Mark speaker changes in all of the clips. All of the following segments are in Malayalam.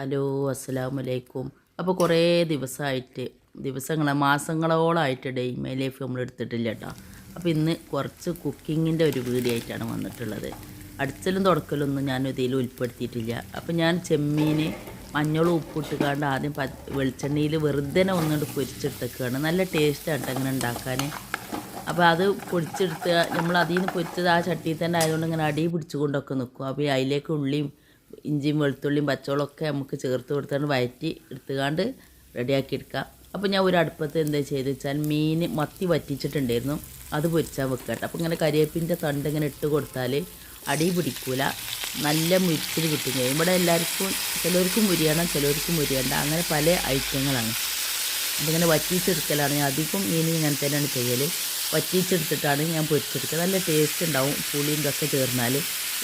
Speaker 1: ഹലോ അസ്സലാമു അലൈക്കും അപ്പോൾ കുറേ ദിവസമായിട്ട് ദിവസങ്ങൾ മാസങ്ങളോളമായിട്ട് ഡെയ്മേ ലൈഫ് നമ്മൾ എടുത്തിട്ടില്ല കേട്ടോ അപ്പോൾ ഇന്ന് കുറച്ച് കുക്കിങ്ങിന്റെ ഒരു വീഡിയോ ആയിട്ടാണ് വന്നിട്ടുള്ളത്. അടിച്ചലും തുടക്കലൊന്നും ഞാൻ ഇതിൽ ഉൾപ്പെടുത്തിയിട്ടില്ല. അപ്പോൾ ഞാൻ ചെമ്മീൻ മഞ്ഞളും ഉപ്പിട്ടുകാണ്ട് ആദ്യം പ വെളിച്ചെണ്ണയിൽ വെറുതെ ഒന്നുകൊണ്ട് പൊരിച്ചെടുത്തേക്കാണ്. നല്ല ടേസ്റ്റാണ് അങ്ങനെ ഉണ്ടാക്കാൻ അപ്പോൾ അത് പൊടിച്ചെടുത്ത് നമ്മൾ അതിൽ നിന്ന് പൊരിച്ചത് ആ ചട്ടിയിൽ തന്നെ ആയതുകൊണ്ട് ഇങ്ങനെ അടി പിടിച്ചുകൊണ്ടൊക്കെ നിൽക്കും അപ്പോൾ അതിലേക്ക് ഉള്ളിയും ഇഞ്ചിയും വെളുത്തുള്ളിയും പച്ചവളമൊക്കെ നമുക്ക് ചേർത്ത് കൊടുത്താണ് വയറ്റി എടുത്തുകൊണ്ട് റെഡിയാക്കി എടുക്കാം. അപ്പോൾ ഞാൻ ഒരു അടുപ്പത്ത് എന്താ ചെയ്ത് വെച്ചാൽ മീൻ മത്തി വറ്റിച്ചിട്ടുണ്ടായിരുന്നു. അത് പൊരിച്ചാൽ വെക്കട്ടെ അപ്പോൾ ഇങ്ങനെ കരിയേപ്പിന്റെ തണ്ട് ഇങ്ങനെ ഇട്ട് കൊടുത്താൽ അടി പിടിക്കൂല. നല്ല മുരിച്ചിൽ കിട്ടും ചെയ്യും. ഇവിടെ എല്ലാവർക്കും ചിലർക്ക് മുരിയണം ചിലർക്ക് മുരിയണ്ട. അങ്ങനെ പല ഐറ്റങ്ങളാണ്. ഇങ്ങനെ വറ്റിച്ചെടുക്കലാണ്. ഞാൻ അധികം മീൻ ഇങ്ങനെ തന്നെയാണ് ചെയ്യൽ വറ്റിച്ചെടുത്തിട്ടാണ് ഞാൻ പൊരിച്ചെടുക്കുക നല്ല ടേസ്റ്റ് ഉണ്ടാവും. പുളിയും ഇതൊക്കെ ചേർന്നാൽ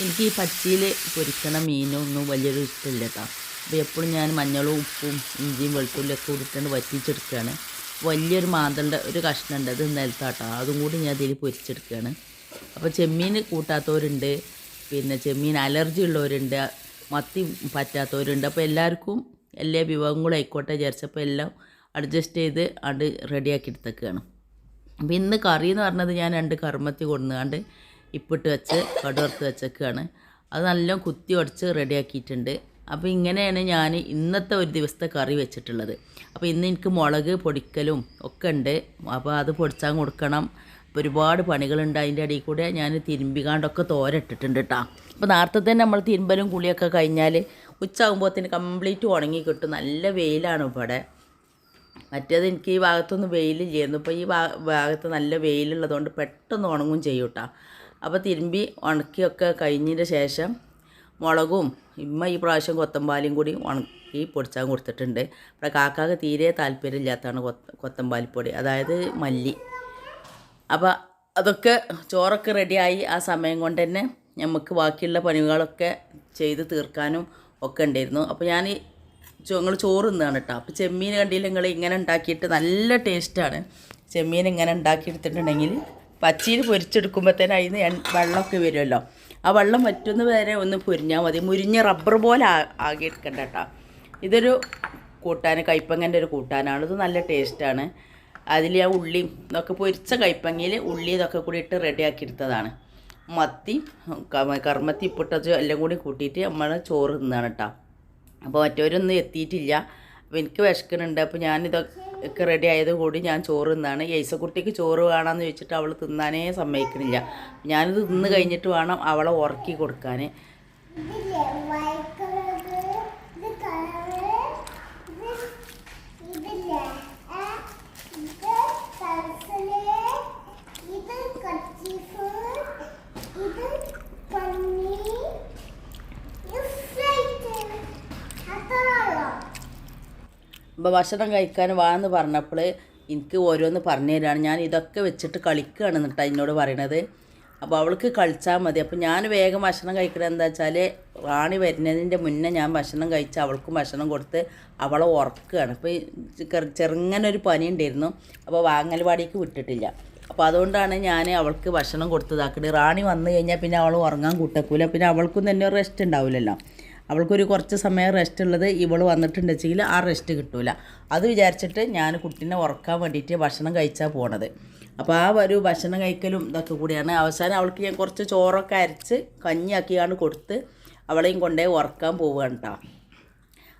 Speaker 1: എനിക്ക് ഈ പച്ചയിൽ പൊരിക്കണ മീനൊന്നും വലിയൊരു ഇഷ്ടമില്ല കേട്ടോ അപ്പോൾ എപ്പോഴും ഞാൻ മഞ്ഞളും ഉപ്പും ഇഞ്ചിയും വെളുത്തുള്ളിയൊക്കെ കൂടിയിട്ടാണ് വറ്റിച്ചെടുക്കുകയാണ്. വലിയൊരു മാന്തളുടെ ഒരു കഷ്ണമുണ്ട് അത് നിലത്താട്ടോ അതും കൂടി ഞാൻ ഇതിൽ പൊരിച്ചെടുക്കുകയാണ്. അപ്പോൾ ചെമ്മീൻ കൂട്ടാത്തവരുണ്ട് പിന്നെ ചെമ്മീൻ അലർജി ഉള്ളവരുണ്ട് മത്തി പറ്റാത്തവരുണ്ട്. അപ്പോൾ എല്ലാവർക്കും എല്ലാ വിഭവങ്ങളും ആയിക്കോട്ടെ വിചാരിച്ചപ്പോൾ എല്ലാം അഡ്ജസ്റ്റ് ചെയ്ത് അത് റെഡിയാക്കി എടുത്തേക്കാണ്. അപ്പോൾ ഇന്ന് കറി എന്ന് പറഞ്ഞത് ഞാൻ രണ്ട് കറുമത്തി കൊണ്ടുവന്നാണ്ട് ഇപ്പിട്ട് വെച്ച് കടുവർത്ത് വെച്ചേക്കാണ്. അത് നല്ല കുത്തി ഉടച്ച് റെഡിയാക്കിയിട്ടുണ്ട്. അപ്പോൾ ഇങ്ങനെയാണ് ഞാൻ ഇന്നത്തെ ഒരു ദിവസത്തെ കറി വെച്ചിട്ടുള്ളത്. അപ്പോൾ ഇന്ന് എനിക്ക് മുളക് പൊടിക്കലും ഒക്കെ ഉണ്ട്. അപ്പോൾ അത് പൊടിച്ചാൻ കൊടുക്കണം. അപ്പോൾ ഒരുപാട് പണികളുണ്ട് അതിന്റെ ഇടയിൽ കൂടെ. ഞാൻ തിരുമ്പിക്കാണ്ടൊക്കെ തോരട്ടിട്ടുണ്ട് കേട്ടോ അപ്പോൾ നേരത്തെ തന്നെ നമ്മൾ തിരുമ്പലും കുളിയൊക്കെ കഴിഞ്ഞാൽ ഉച്ചയാകുമ്പോഴത്തേന് കംപ്ലീറ്റ് ഉണങ്ങി കിട്ടും. നല്ല വെയിലാണ് ഇവിടെ. മറ്റേത് എനിക്ക് ഈ ഭാഗത്തൊന്നും വെയിലില്ലായിരുന്നു. ഇപ്പോൾ ഈ ഭാഗത്ത് നല്ല വെയിലുള്ളതുകൊണ്ട് പെട്ടെന്ന് ഉണങ്ങും ചെയ്യും കേട്ടോ അപ്പോൾ തിരുമ്പി ഉണക്കിയൊക്കെ കഴിഞ്ഞതിന് ശേഷം മുളകും ഇമ്മ ഈ പ്രാവശ്യം കൊത്തമ്പാലിയും കൂടി ഉണക്കി പൊടിച്ചാൻ കൊടുത്തിട്ടുണ്ട്. ഇവിടെ കാക്കാക്ക് തീരെ താല്പര്യമില്ലാത്തതാണ് കൊത്ത കൊത്തമ്പാലിപ്പൊടി. അതായത് മല്ലി. അപ്പോൾ അതൊക്കെ ചോറൊക്കെ റെഡിയായി. ആ സമയം കൊണ്ട് തന്നെ നമുക്ക് ബാക്കിയുള്ള പണികളൊക്കെ ചെയ്ത് തീർക്കാനും ഒക്കെ ഉണ്ടായിരുന്നു. അപ്പോൾ ഞാൻ ഞങ്ങൾ ചോറ് തിന്നാണ് കേട്ടോ അപ്പോൾ ചെമ്മീൻ കണ്ടില്ല നിങ്ങൾ ഇങ്ങനെ ഉണ്ടാക്കിയിട്ട് നല്ല ടേസ്റ്റാണ് ചെമ്മീൻ ഇങ്ങനെ ഉണ്ടാക്കിയെടുത്തിട്ടുണ്ടെങ്കിൽ പച്ചയിൽ പൊരിച്ചെടുക്കുമ്പോഴത്തേന് എണ്ണ വെള്ളമൊക്കെ വരുമല്ലോ ആ വെള്ളം വറ്റുന്ന വരെ ഒന്ന് പൊരിഞ്ഞാൽ മതി. മുരിഞ്ഞ റബ്ബർ പോലെ ആ- ആക്കി കേട്ടോ. ഇതൊരു കൂട്ടാൻ കയ്പങ്ങന്റെ ഒരു കൂട്ടാനാണ്. ഇത് നല്ല ടേസ്റ്റാണ് അതിൽ ആ ഉള്ളിയും ഇതൊക്കെ പൊരിച്ച കയ്പങ്ങയിൽ ഉള്ളി ഇതൊക്കെ കൂടി ഇട്ട് റെഡിയാക്കി എടുത്തതാണ്. മത്തി കർമ്മത്തി ഇപ്പിട്ടത് എല്ലാം കൂടി കൂട്ടിയിട്ട് നമ്മൾ ചോറ് തിന്നാണ് കേട്ടോ. അപ്പോൾ മറ്റവരൊന്നും എത്തിയിട്ടില്ല. അപ്പോൾ എനിക്ക് വിശക്കുന്നുണ്ട്. അപ്പോൾ ഞാനിതൊക്കെ റെഡി ആയതുകൂടി ഞാൻ ചോറ് തിന്നാണ്. യേസക്കുട്ടിക്ക് ചോറ് വേണമെന്ന് ചോദിച്ചിട്ട് അവൾ തിന്നാനേ സമ്മതിക്കണില്ല. ഞാനിത് തിന്ന് കഴിഞ്ഞിട്ട് വേണം അവളെ ഉറക്കി കൊടുക്കാൻ
Speaker 2: ഇതില്ലേ വൈറ്റ് കളറ് ഇത് കളറ് ഇത് ഇതില്ലേ ആ, ഇത് പെൻസിൽ ഇത് കർച്ചീഫ് ഇത് പന്നി ഇത് ഫ്ലൈറ്റ് അത്രയുള്ളൂ
Speaker 1: അപ്പോൾ ഭക്ഷണം കഴിക്കാൻ വാ എന്ന് പറഞ്ഞപ്പോൾ എനിക്ക് ഓരോന്ന് പറഞ്ഞു തരാണ് ഞാൻ ഇതൊക്കെ വെച്ചിട്ട് കളിക്കുകയാണ് എന്നിട്ട് എന്നോട് പറയണത്. അപ്പോൾ അവൾക്ക് കളിച്ചാൽ മതി. അപ്പോൾ ഞാൻ വേഗം ഭക്ഷണം കഴിക്കണത് എന്താ വെച്ചാൽ റാണി വരുന്നതിന്റെ മുന്നേ ഞാൻ ഭക്ഷണം കഴിച്ച് അവൾക്കും ഭക്ഷണം കൊടുത്ത് അവളെ ഉറക്കുകയാണ് അപ്പോൾ ചെറുങ്ങനൊരു പനി ഉണ്ടായിരുന്നു. അപ്പോൾ വാങ്ങൽവാടിക്ക് വിട്ടിട്ടില്ല. അപ്പോൾ അതുകൊണ്ടാണ് ഞാൻ അവൾക്ക് ഭക്ഷണം കൊടുത്തതാക്കുന്നത് റാണി വന്നു കഴിഞ്ഞാൽ പിന്നെ അവൾ ഉറങ്ങാൻ കൂട്ടക്കൂല. പിന്നെ അവൾക്കും തന്നെ റെസ്റ്റ് ഉണ്ടാവില്ലല്ലോ അവൾക്കൊരു കുറച്ച് സമയം റെസ്റ്റ് ഉള്ളത് ഇവൾ വന്നിട്ടുണ്ടെങ്കിൽ ആ റെസ്റ്റ് കിട്ടൂല. അത് വിചാരിച്ചിട്ട് ഞാൻ കുട്ടീനെ ഉറക്കാൻ വേണ്ടിയിട്ട് ഭക്ഷണം കഴിച്ചാൽ പോണത്. അപ്പോൾ ആ ഒരു ഭക്ഷണം കഴിക്കലും ഇതൊക്കെ കൂടിയാണ്. അവസാനം അവൾക്ക് ഞാൻ കുറച്ച് ചോറൊക്കെ അരച്ച് കഞ്ഞിയാക്കിയാണ് കൊടുത്ത് അവളെയും കൊണ്ടേ ഉറക്കാൻ പോവുകയാണ് കേട്ടോ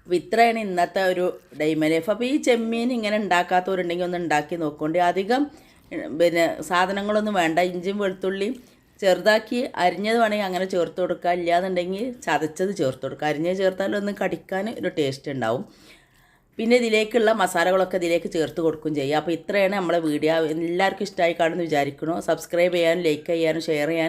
Speaker 1: അപ്പോൾ ഇത്രയാണ് ഇന്നത്തെ ഒരു ഡൈമ ലൈഫ് അപ്പോൾ ഈ ചെമ്മീൻ ഇങ്ങനെ ഉണ്ടാക്കാത്തവരുണ്ടെങ്കിൽ ഒന്ന് ഉണ്ടാക്കി നോക്കൊണ്ട്. അധികം പിന്നെ സാധനങ്ങളൊന്നും വേണ്ട. ഇഞ്ചിയും വെളുത്തുള്ളിയും ചെറുതാക്കി അരിഞ്ഞത് വേണമെങ്കിൽ അങ്ങനെ ചേർത്ത് കൊടുക്കുക. ഇല്ലാന്നുണ്ടെങ്കിൽ ചതച്ചത് ചേർത്ത് കൊടുക്കുക. അരിഞ്ഞത് ചേർത്താലൊന്ന് കടിക്കാൻ ഒരു ടേസ്റ്റ് ഉണ്ടാവും. പിന്നെ ഇതിലേക്കുള്ള മസാലകളൊക്കെ ഇതിലേക്ക് ചേർത്ത് കൊടുക്കും ചെയ്യുക. അപ്പോൾ ഇത്രയാണ് നമ്മളെ വീഡിയോ. എല്ലാവർക്കും ഇഷ്ടമായി കാണുമെന്ന് വിചാരിക്കണോ സബ്സ്ക്രൈബ് ചെയ്യാനും ലൈക്ക് ചെയ്യാനും ഷെയർ ചെയ്യാനും